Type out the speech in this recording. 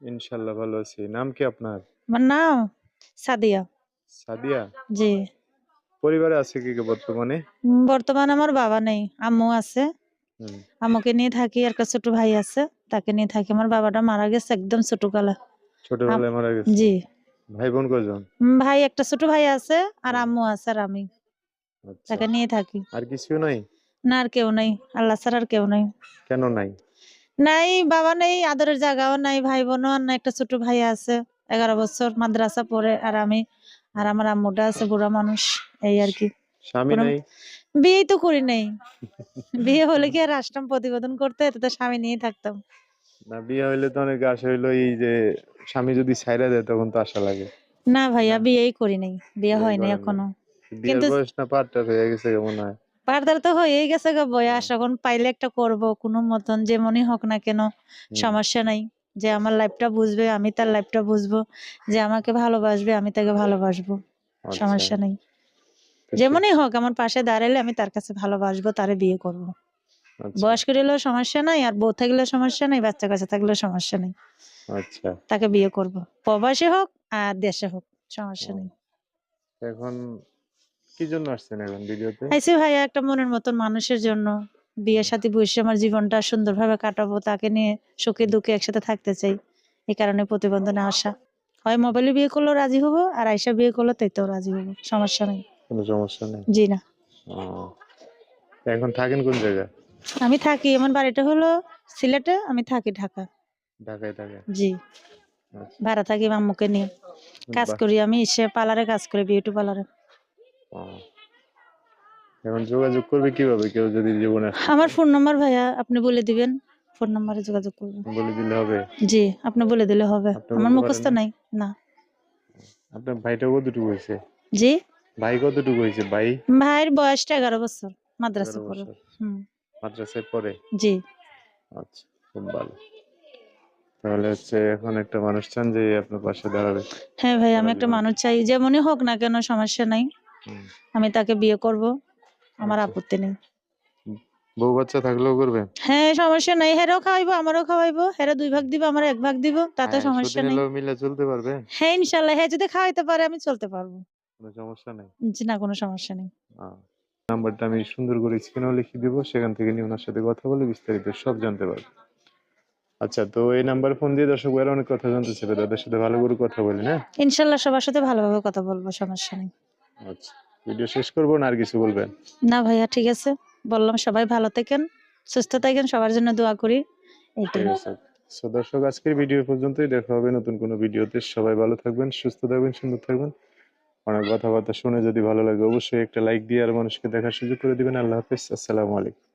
ইনশাল্লাহ ভালো আছি। নাম কি আপনার? আমার নাম সাদিয়া। সাদিয়া? জি। পরিবারে আছে কি কি বর্তমানে? বর্তমানে আমার বাবা নেই আম্মু আছে। হুম, আম্মুকে নিয়ে থাকি আর একটা ছোট ভাই আছে তাকে নিয়ে থাকি। আমার বাবাটা মারা গেছে একদম ছোট কালা ছোটবেলায় মারা গেছে? জি। ভাই বোন কজন উম, ভাই একটা ছোট ভাই আছে আর আম্মু আছে আর আমি। আচ্ছা। তাকে নিয়ে থাকি। আর কিছু নাই? না আর কেউ নেই। আল্লাহ ছাড়া আর কেউ নাই। কেন নাই? নাই বাবা নেই আদরের জায়গাও নাই ভাই বোনও আর একটা ছোট ভাই আছে এগারো বছর মাদ্রাসা পড়ে আর আমি আর আমার আম্মুটা আছে বুড়া মানুষ এই আর কি। বিয়েই তো করি নাই। বিয়ে হলে কি আর আসতাম প্রতিবেদন করতে? তো তো স্বামী নিয়ে থাকতাম। না বিয়ে হইলে তো অনেক আশা হইল এই যে স্বামী যদি ছাইরা দেয় তখন তো আশা লাগে। না ভাইয়া বিয়েই করি নাই বিয়ে বিয়ে হয় নাই। এখনও। কিন্তু- বয়স না পারটা হয়ে গেছে কেমন হয়। পারদার তো হয়েই গেছে গো বয়স। এখন পাইলে একটা করব কোনো মতন যেমনই হোক না কেন সমস্যা নাই। যে আমার লাইফটা বুঝবে আমি তার লাইফটা বুঝব। যে আমাকে ভালোবাসবে আমি তাকে ভালোবাসবো। আচ্ছা। সমস্যা নেই। যেমনই হোক আমার পাশে দাঁড়ালে আমি তার কাছে ভালোবাসবো তারে বিয়ে করব। আচ্ছা, বয়স্ক হলেও সমস্যা নাই আর বউ থাকলেও সমস্যা নাই বাচ্চা কাছে থাকলেও সমস্যা নেই। আচ্ছা। তাকে বিয়ে করব। প্রবাসী হোক আর দেশে হোক সমস্যা নেই। এখন কি জন্য আসছেন এখন ভিডিওতে? আইসি ভাইয়া একটা মনের মতন মানুষের জন্য। বিয়ের সাথে বসে আমার জীবনটা সুন্দরভাবে কাটাবো তাকে নিয়ে সুখে দুঃখে একসাথে থাকতে চাই। এই কারণে প্রতিবন্ধনে আসা। হয় মোবাইলে বিয়ে করলেও রাজি হব আর আয়সা বিয়ে করলে তাইতেও রাজি হব। সমস্যা নেই। কোনো সমস্যা নেই? জি না। ও, এখন থাকেন কোন জায়গায়? আমি থাকি আমার বাড়িটা হলো সিলেটে আমি থাকি ঢাকা। ঢাকায় থাকে জি। আচ্ছা, ভাড়া থাকি মাম্মুকে নিয়ে। কাজ বাহ, করি আমি এসে পার্লারে কাজ করি বিউটি পার্লারে। এখন যোগাযোগ করবে কীভাবে? কেউ যদি জীবনে আমার ফোন নাম্বার ভাইয়া আপনি বলে দিবেন। ফোন নাম্বারে যোগাযোগ করবেন। বলে দিলে হবে? জি আপনি বলে দিলে হবে। আমার মুখস্থ নাই না। আপনার ভাইটা কতটুকু হয়েছে? জি? ভাই কতটুকু হয়েছে? ভাই? ভাইয়ের বয়সটা এগারো বছর মাদ্রাসা পড়ে। হুম। মাদ্রাসায় পড়ে? জি। আচ্ছা খুব ভালো। তাহলে হচ্ছে এখন একটা মানুষ চান যে আপনার পাশে দাঁড়াবে। হ্যাঁ ভাই আমি একটা মানুষ চাই যেমনই হোক না কেন সমস্যা নাই। আমি তাকে বিয়ে করব। আমার আচ্ছা। আপত্তি নেই। বউ বাচ্চা থাকলেও করবে? হ্যাঁ সমস্যা নাই। হেরাও খাওয়াইবো আমারও খাওয়াইবো। হেরা দুই ভাগ দিব আমার এক ভাগ দিব তাতে হ্যাঁ, সমস্যা নেই। মিলে চলতে পারবে? হ্যাঁ ইনশাল্লাহ। হ্যাঁ যদি খাওয়াইতে পারে আমি চলতে পারব। কোনো সমস্যা নেই? জি না কোনো সমস্যা নেই। নাম্বারটা আমি সুন্দর করে স্ক্রিনেও লিখে দিব। সেখান থেকে নিয়ে ওনার সাথে কথা বলে বিস্তারিত সব জানতে পারবে। আচ্ছা তো এই নাম্বার ফোন দিয়ে দর্শক ভাইরা অনেক কথা জানতে চাইবে। তাদের সাথে ভালো করে কথা বলি না ইনশাল্লাহ সবার সাথে ভালোভাবে কথা বলব সমস্যা নেই। আচ্ছা ভিডিও শেষ করব না আর কিছু বলবেন? না ভাইয়া ঠিক আছে। বললাম সবাই ভালো থাকেন সুস্থ থাকেন সবার জন্য দোয়া করি। সো দর্শক আজকের ভিডিও পর্যন্তই। দেখা হবে নতুন কোনো ভিডিওতে সবাই ভালো থাকবেন সুস্থ থাকবেন সুন্দর থাকবেন। অনেক কথাবার্তা শুনে যদি ভালো লাগে অবশ্যই একটা লাইক দিয়ে আর মানুষকে দেখার সুযোগ করে দিবেন। আল্লাহ হাফিজ। আসসালামু আলাইকুম।